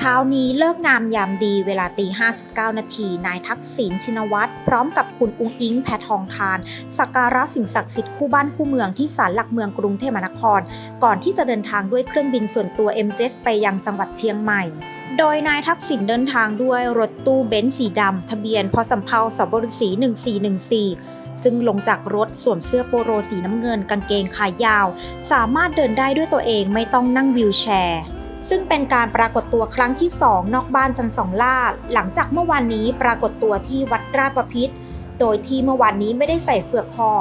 ช้านี้เลิกงามยามดีเวลาตี 59 นาทีนายทักษิณชินวัตรพร้อมกับคุณอุ้งอิงแพทองทาน สักการะสิ่งศักดิ์สิทธิ์คู่บ้านคู่เมืองที่ศาลหลักเมืองกรุงเทพมหานคร ก่อนที่จะเดินทางด้วยเครื่องบินส่วนตัว m อไปยังจังหวัดเชียงใหม่โดยนายทักษิณเดินทางด้วยรถตู้เบนซ์สีดำ ทะเบียนพสำเภาสบรสี1414 ซึ่งลงจากรถสวมเสื้อโปโลสีน้ำเงินกางเกงขายาว สามารถเดินได้ด้วยตัวเองไม่ต้องนั่งวีลแชร์ ซึ่งเป็นการปรากฏตัวครั้งที่ 2 นอกบ้านจันทรสองล่า หลังจากเมื่อวานนี้ปรากฏตัวที่วัดราชประพิษโดยที่เมื่อวานนี้ไม่ได้ใส่เฟือกคอ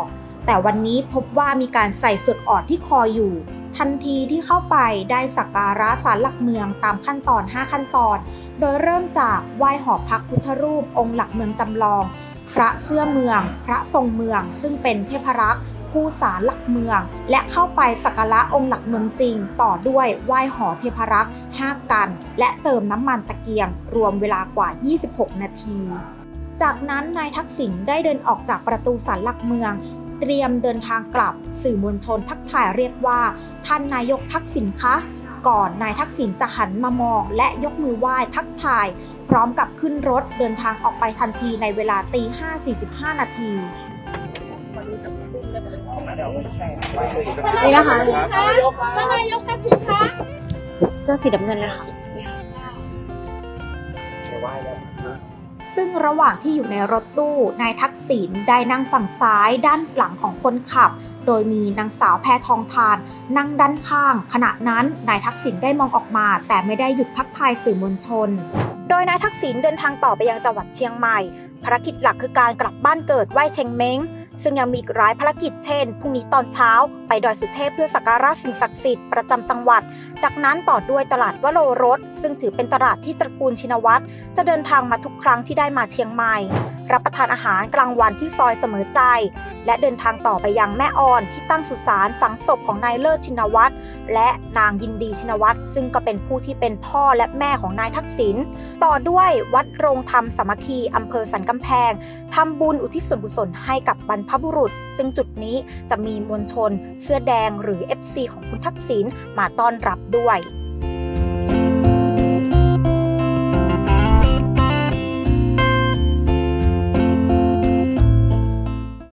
แต่วันนี้พบว่ามีการใส่เฟือกอ่อนที่คออยู่ ทันทีที่เข้าไปได้สักการะศาลหลักเมืองตามขั้นตอน 5 ขั้นตอน โดยเริ่มจากไหว้หอพักพุทธรูปองค์หลักเมืองจำลอง พระเสื้อเมือง พระทรงเมือง ซึ่งเป็นเทพรักษ์ คู่สารหลักเมือง และเข้าไปสักการะองค์หลักเมืองจริง ต่อด้วยไหว้หอเทพรักษ์5กัน และเติมน้ำมันตะเกียง รวมเวลากว่า 26 นาที จากนั้นนายทักษิณได้เดินออกจากประตูสันหลักเมืองเตรียมเดินทางกลับสื่อมวลชนทักทายเรียกว่า ท่านนายกทักษิณคะ ก่อนนายทักษิณจะหันมามอง และยกมือไหว้ทักทาย พร้อมกับขึ้นรถเดินทางออกไปทันทีในเวลาตี5.45 นาที นี่นะคะท่านนายกทักษิณคะเสื้อสีน้ำเงินเลยค่ะซึ่งระหว่างที่อยู่ในรถตู้ นายทักษิณได้นั่งฝั่งซ้ายด้านหลังของคนขับ โดยมีนางสาวแพทองทาน นั่งด้านข้าง ขณะนั้นนายทักษิณได้มองออกมา แต่ไม่ได้หยุดทักทายสื่อมวลชน โดยนายทักษิณเดินทางต่อไปยังจังหวัดเชียงใหม่ ภารกิจหลักคือการกลับบ้านเกิดไหว้เชงเม้ง ซึ่งยังมีอีกหลายภารกิจเช่น พรุ่งนี้ตอนเช้า ไปดอยสุเทพเพื่อสักการะสิ่งศักดิ์สิทธิ์ประจำจังหวัด จากนั้นต่อด้วยตลาดวโรรส ซึ่งถือเป็นตลาดที่ตระกูลชินวัตรจะเดินทางมาทุกครั้งที่ได้มาเชียงใหม่ รับประทานอาหารกลางวันที่ซอยเสมอใจ และเดินทางต่อไปยังแม่ออนที่ตั้งสุสานฝังศพของนายเลิศชินวัตรและนางยินดีชินวัตรซึ่งก็เป็นผู้ที่เป็นพ่อและแม่ของนายทักษิณต่อด้วยวัดโรงธรรมสามัคคีอำเภอสันกำแพงทำบุญอุทิศส่วนกุศลให้กับบรรพบุรุษ ซึ่งจุดนี้จะมีมวลชน เสื้อแดงหรือ FC ของคุณทักษิณมาต้อนรับด้วย